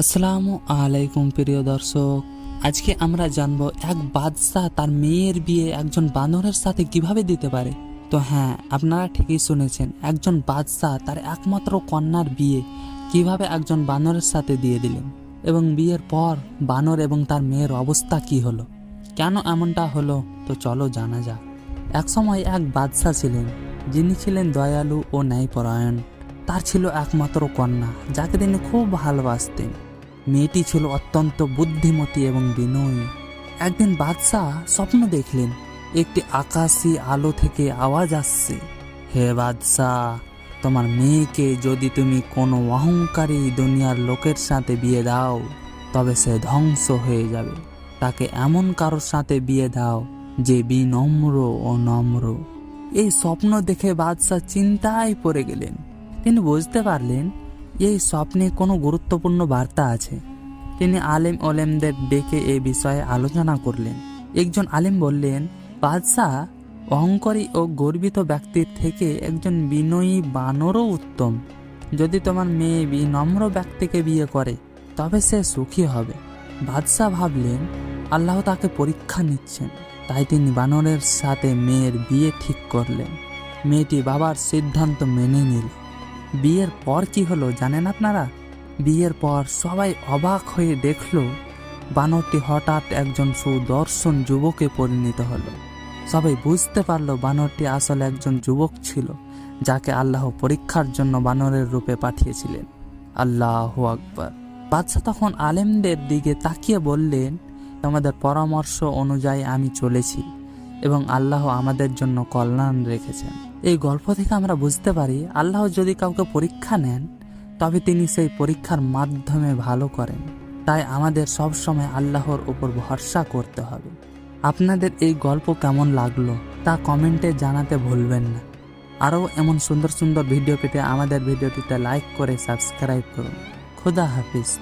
আসসালামু আলাইকুম প্রিয় দর্শক। আজকে আমরা জানব এক বাদশাহ তার মেয়ের বিয়ে একজন বানরের সাথে কীভাবে দিতে পারে। তো হ্যাঁ আপনারা ঠিকই শুনেছেন, একজন বাদশাহ তার একমাত্র কন্যার বিয়ে কীভাবে একজন বানরের সাথে দিয়ে দিলেন এবং বিয়ের পর বানর এবং তার মেয়ের অবস্থা কি হলো, কেন এমনটা হলো, তো চলো জানা যাক। একসময় এক বাদশাহ ছিলেন, যিনি ছিলেন দয়ালু ও ন্যায়পরায়ণ। তার ছিল একমাত্র কন্যা, যাকে তিনি খুব ভালোবাসতেন। মেয়েটি ছিল অত্যন্ত বুদ্ধিমতী এবং বিনয়ী। একদিন বাদশাহ স্বপ্ন দেখলেন, একটি আকাশি আলো থেকে আওয়াজ আসছে। হে বাদশাহ, তোমার মেয়েকে যদি তুমি কোনো অহংকারী দুনিয়ার লোকের সাথে বিয়ে দাও, তবে সে ধ্বংস হয়ে যাবে। তাকে এমন কারোর সাথে বিয়ে দাও যে বিনম্র ও নম্র। এই স্বপ্ন দেখে বাদশাহ চিন্তায় পড়ে গেলেন। তিনি বুঝতে পারলেন এই স্বপ্নে কোনো গুরুত্বপূর্ণ বার্তা আছে। তিনি আলেম ওলেমদের ডেকে এ বিষয়ে আলোচনা করলেন। একজন আলেম বললেন, বাদশাহ, অহংকারী ও গর্বিত ব্যক্তির থেকে একজন বিনয়ী বানরও উত্তম। যদি তোমার মেয়ে বিনম্র ব্যক্তিকে বিয়ে করে, তবে সে সুখী হবে। বাদশাহ ভাবলেন, আল্লাহ তাকে পরীক্ষা নিচ্ছেন। তাই তিনি বানরের সাথে মেয়ের বিয়ে ঠিক করলেন। মেয়েটি বাবার সিদ্ধান্ত মেনে নিল। বিয়ের পর কি হলো জানেন আপনারা? বিয়ের পর সবাই অবাক হয়ে দেখল, বানরটি হঠাৎ একজন সুদর্শন যুবকে পরিণত হলো। সবাই বুঝতে পারল বানরটি আসলে একজন যুবক ছিল, যাকে আল্লাহ পরীক্ষার জন্য বানরের রূপে পাঠিয়েছিলেন। আল্লাহ আকবর। বাদশাহ তখন আলেমদের দিকে তাকিয়ে বললেন, তোমাদের পরামর্শ অনুযায়ী আমি চলেছি। এবং আল্লাহ আমাদের জন্য কল্যাণ রেখেছেন। এই গল্প থেকে আমরা বুঝতে পারি, আল্লাহ যদি কাউকে পরীক্ষা নেন, তবে তিনি সেই পরীক্ষার মাধ্যমে ভালো করেন। তাই আমাদের সব সময় আল্লাহর উপর ভরসা করতে হবে। আপনাদের এই গল্প কেমন লাগল তা কমেন্টে জানাতে ভুলবেন না। আরও এমন সুন্দর সুন্দর ভিডিও পেতে আমাদের ভিডিওটিতে লাইক করে সাবস্ক্রাইব করুন। খুদা হাফিজ।